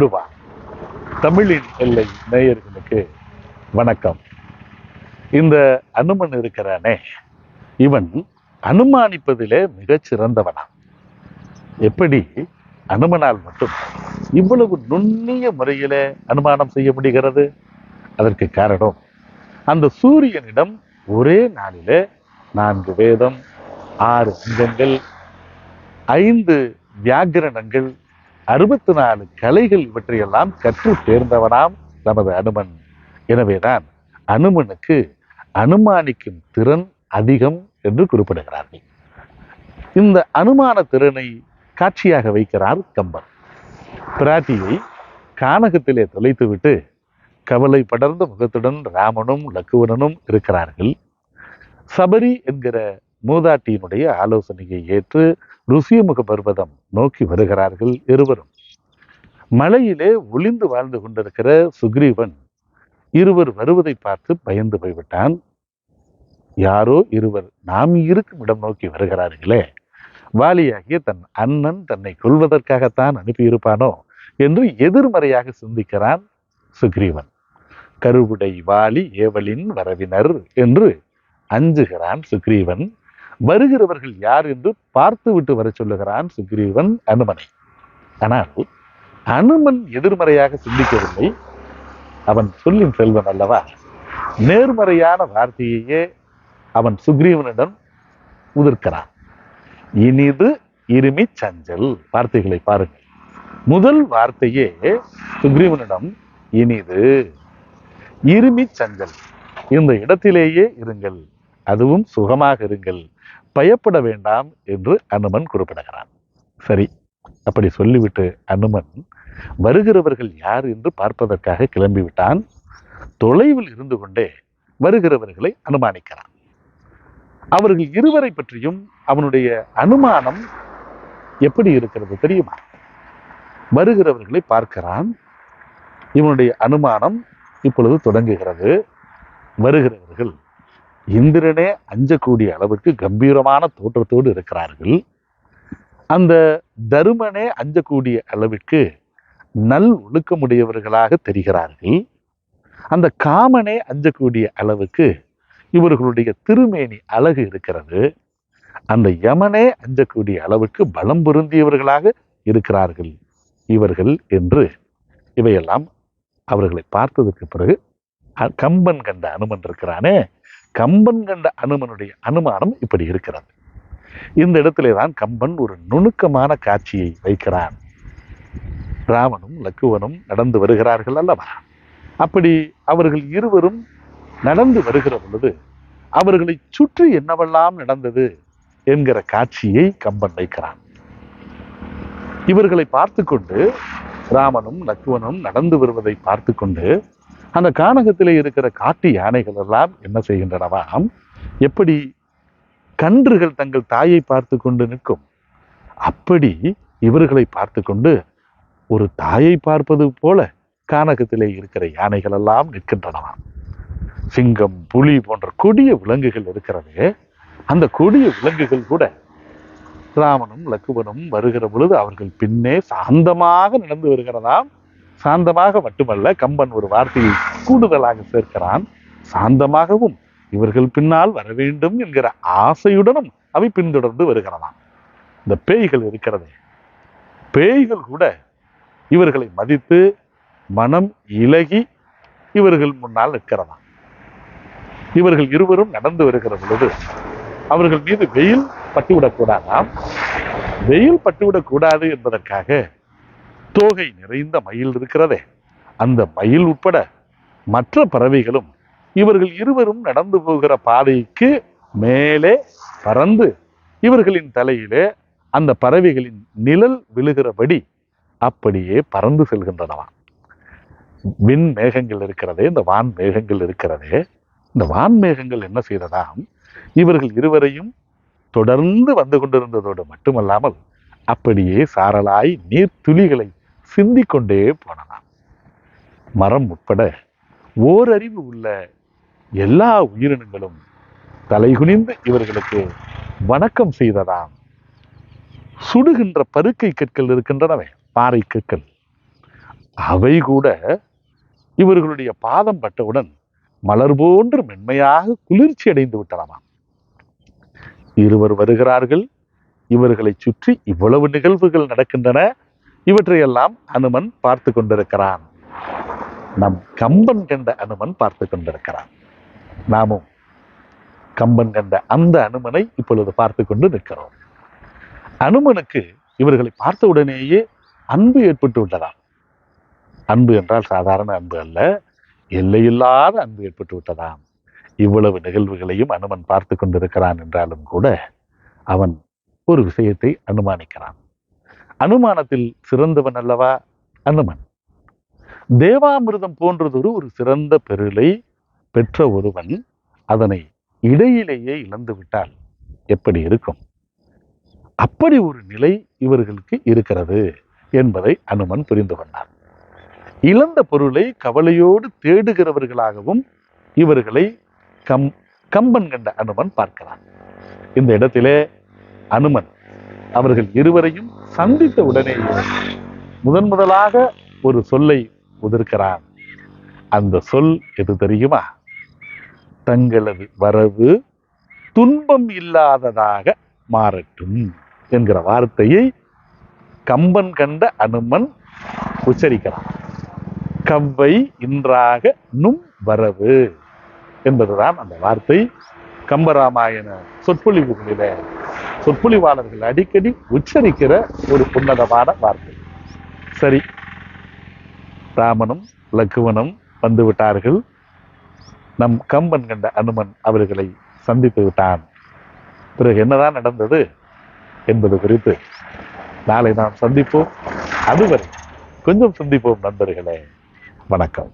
விடுவா தமிழின் எல்லை நேயர்களுக்கு வணக்கம். இந்த அனுமன் இருக்கிறானே. இவன் அனுமானிப்பதிலே மிகச் சிறந்தவனாம் எப்படி? அனுமனால் மட்டும் இவ்வளவு நுண்ணிய முறையிலே அனுமானம் செய்ய முடிகிறது? அதற்கு காரணம் அந்த சூரியனிடம் ஒரே நாளிலே நான்கு வேதம் ஆறு அங்கங்கள் ஐந்து வியாகரணங்கள் அறுபத்தி நாலு கலைகள் இவற்றையெல்லாம் கற்று தேர்ந்தவனாம் நமது அனுமன். எனவேதான் அனுமனுக்கு அனுமானிக்கும் திறன் அதிகம் என்று குறிப்பிடுகிறார்கள். இந்த அனுமான திறனை காட்சியாக வைக்கிறார் கம்பர். பிராட்டியை கானகத்திலே தொலைத்துவிட்டு கவலை படர்ந்த முகத்துடன் ராமனும் லக்குவனனும் இருக்கிறார்கள். சபரி என்கிற மூதாட்டியினுடைய ஆலோசனையை ஏற்று ருசியமுக பர்வதம் நோக்கி வருகிறார்கள் இருவரும். மலையிலே ஒளிந்து வாழ்ந்து கொண்டிருக்கிற சுக்ரீவன் இருவர் வருவதை பார்த்து பயந்து போய்விட்டான். யாரோ இருவர் நாம் இருக்கும் இடம் நோக்கி வருகிறார்களே வாலியாகிய தன் அண்ணன் தன்னை கொல்வதற்காகத்தான் அனுப்பியிருப்பானோ என்று எதிர்மறையாக சிந்திக்கிறான் சுக்ரீவன். கருவுடை வாலி ஏவலின் வரவினர் என்று அஞ்சுகிறான் சுக்ரீவன். வருகிறவர்கள் யார் என்று பார்த்து விட்டு வர சொல்லுகிறான் சுக்ரீவன் அனுமனை. ஆனால் அனுமன் எதிர்மறையாக சிந்திக்கவில்லை. அவன் சொல்லின் செல்வன் அல்லவா? நேர்மறையான வார்த்தையையே அவன் சுக்ரீவனிடம் உதிர்க்கிறான். இனிது இருமி சஞ்சல். வார்த்தைகளை பாருங்கள். முதல் வார்த்தையே சுக்ரீவனிடம் இனிது இருமி சஞ்சல். இந்த இடத்திலேயே இருங்கள். அதுவும் சுகமாக இருங்கள். பயப்பட வேண்டாம் என்று அனுமன் குறிப்பிடுகிறான். சரி அப்படி சொல்லிவிட்டு அனுமன் வருகிறவர்கள் யார் என்று பார்ப்பதற்காக கிளம்பிவிட்டான். தொலைவில் இருந்து கொண்டே வருகிறவர்களை அனுமானிக்கிறான். அவர்கள் இருவரை பற்றியும் அவனுடைய அனுமானம் எப்படி இருக்கிறது தெரியுமா? வருகிறவர்களை பார்க்கிறான். இவனுடைய அனுமானம் இப்பொழுது தொடங்குகிறது. வருகிறவர்கள் இந்திரனே அஞ்சக்கூடிய அளவுக்கு கம்பீரமான தோற்றத்தோடு இருக்கிறார்கள். அந்த தருமனே அஞ்சக்கூடிய அளவிற்கு நல் ஒழுக்கமுடையவர்களாக தெரிகிறார்கள். அந்த காமனே அஞ்சக்கூடிய அளவுக்கு இவர்களுடைய திருமேனி அழகு இருக்கிறது. அந்த யமனே அஞ்சக்கூடிய அளவுக்கு பலம் பொருந்தியவர்களாக இருக்கிறார்கள் இவர்கள் என்று இவையெல்லாம் அவர்களை பார்த்ததற்கு பிறகு கம்பன் கண்ட அனுமன் இருக்கிறானே கம்பன் கண்ட அனுமனுடைய அனுமானம் இப்படி இருக்கிறது. இந்த இடத்திலே தான் கம்பன் ஒரு நுணுக்கமான காட்சியை வைக்கிறான். ராமனும் லக்குவனும் நடந்து வருகிறார்கள் அல்லவா? அப்படி அவர்கள் இருவரும் நடந்து வருகிற பொழுது அவர்களை சுற்றி என்னவெல்லாம் நடந்தது என்கிற காட்சியை கம்பன் வைக்கிறான். இவர்களை பார்த்து கொண்டு ராமனும் லக்குவனும் நடந்து வருவதை பார்த்து கொண்டு அந்த கானகத்திலே இருக்கிற காட்டு யானைகள் எல்லாம் என்ன செய்கின்றனவாம் எப்படி கன்றுகள் தங்கள் தாயை பார்த்து கொண்டு நிற்கும்? அப்படி இவர்களை பார்த்து கொண்டு ஒரு தாயை பார்ப்பது போல கானகத்திலே இருக்கிற யானைகள் எல்லாம் நிற்கின்றனவாம் சிங்கம் புலி போன்ற கொடிய விலங்குகள் இருக்கிறது அந்த கொடிய விலங்குகள் கூட ராமனும் லக்குவனும் வருகிற பொழுது அவர்கள் பின்னே சாந்தமாக நடந்து வருகிறதாம் சாந்தமாக மட்டுமல்ல கம்பன் ஒரு வார்த்தையை கூடுதலாக சேர்க்கிறான். சாந்தமாகவும் இவர்கள் பின்னால் வர வேண்டும் என்கிற ஆசையுடனும் அவை பின்தொடர்ந்து வருகிறதாம். இந்த பேய்கள் இருக்கிறதே. பேய்கள் கூட இவர்களை மதித்து மனம் இலகி இவர்கள் முன்னால் நிற்கிறதாம். இவர்கள் இருவரும் நடந்து வருகிற பொழுது அவர்கள் மீது வெயில் பட்டுவிடக்கூடாதாம். வெயில் பட்டுவிடக்கூடாது என்பதற்காக தோகை நிறைந்த மயில் இருக்கிறதே. அந்த மயில் உட்பட மற்ற பறவைகளும் இவர்கள் இருவரும் நடந்து போகிற பாதைக்கு மேலே பறந்து இவர்களின் தலையிலே அந்த பறவைகளின் நிழல் விழுகிறபடி அப்படியே பறந்து செல்கின்றனவாம் விண் மேகங்கள் இருக்கிறதே இந்த வான் மேகங்கள் இருக்கிறதே. இந்த வான் மேகங்கள் என்ன செய்ததாம்? இவர்கள் இருவரையும் தொடர்ந்து வந்து கொண்டிருந்ததோடு மட்டுமல்லாமல் அப்படியே சாரலாய் நீர்த்துளிகளை சிந்திக்கொண்டே சிந்திக் கொண்டே போனதாம். மரம் உட்பட ஓரறிவு உள்ள எல்லா உயிரினங்களும் தலைகுனிந்து இவர்களுக்கு வணக்கம் செய்ததாம். சுடுகின்ற பருக்கை கற்கள் இருக்கின்றனவே பாறை கற்கள். அவை கூட இவர்களுடைய பாதம் பட்டவுடன் மலர் போன்று மென்மையாக குளிர்ச்சி அடைந்து விட்டனவாம். இருவர் வருகிறார்கள் இவர்களை சுற்றி இவ்வளவு நிகழ்வுகள் நடக்கின்றன இவற்றையெல்லாம் அனுமன் பார்த்து கொண்டிருக்கிறான். நம் கம்பன் கண்ட அனுமன் பார்த்து கொண்டிருக்கிறான். நாமும் கம்பன் கண்ட அந்த அனுமனை இப்பொழுது பார்த்து கொண்டு நிற்கிறோம். அனுமனுக்கு இவர்களை பார்த்த உடனேயே அன்பு ஏற்பட்டு விட்டதாம். அன்பு என்றால் சாதாரண அன்பு அல்ல எல்லையில்லாத அன்பு ஏற்பட்டு விட்டதாம். இவ்வளவு நிகழ்வுகளையும் அனுமன் பார்த்து கொண்டிருக்கிறான் என்றாலும் கூட அவன் ஒரு விஷயத்தை அனுமானிக்கிறான். அனுமானத்தில் சிறந்தவன் அல்லவா? அனுமன். தேவாமிர்தம் போன்றதொரு ஒரு சிறந்த பெருளை பெற்ற ஒருவன் அதனை இடையிலேயே இழந்து விட்டால் எப்படி இருக்கும்? அப்படி ஒரு நிலை இவர்களுக்கு இருக்கிறது என்பதை அனுமன் புரிந்து கொண்டார் இழந்த பொருளை கவலையோடு தேடுகிறவர்களாகவும் இவர்களை கம் கம்பன் கண்ட அனுமன் பார்க்கிறான் இந்த இடத்திலே அனுமன் அவர்கள் இருவரையும் சந்தித்த உடனேயே முதன் முதலாக ஒரு சொல்லை உதிர்க்கிறான். அந்த சொல் எது தெரியுமா? தங்களது வரவு துன்பம் இல்லாததாக மாறட்டும் என்கிற வார்த்தையை கம்பன் கண்ட அனுமன் உச்சரிக்கிறான். கவ்வை இன்றாக நும் வரவு என்பதுதான் அந்த வார்த்தை. கம்பராமாயண சொற்பொழிவுகளில சொற்பொழிவாளர்கள் அடிக்கடி உச்சரிக்கிற ஒரு உன்னதமான வார்த்தை. சரி. ராமனும் லக்குவனும் வந்து விட்டார்கள். நம் கம்பன் கண்ட அனுமன் அவர்களை சந்தித்து விட்டான். பிறகு என்னதான் நடந்தது என்பது குறித்து நாளை நாம் சந்திப்போம். அதுவரை கொஞ்சம் சந்திப்போம் நண்பர்களே. வணக்கம்.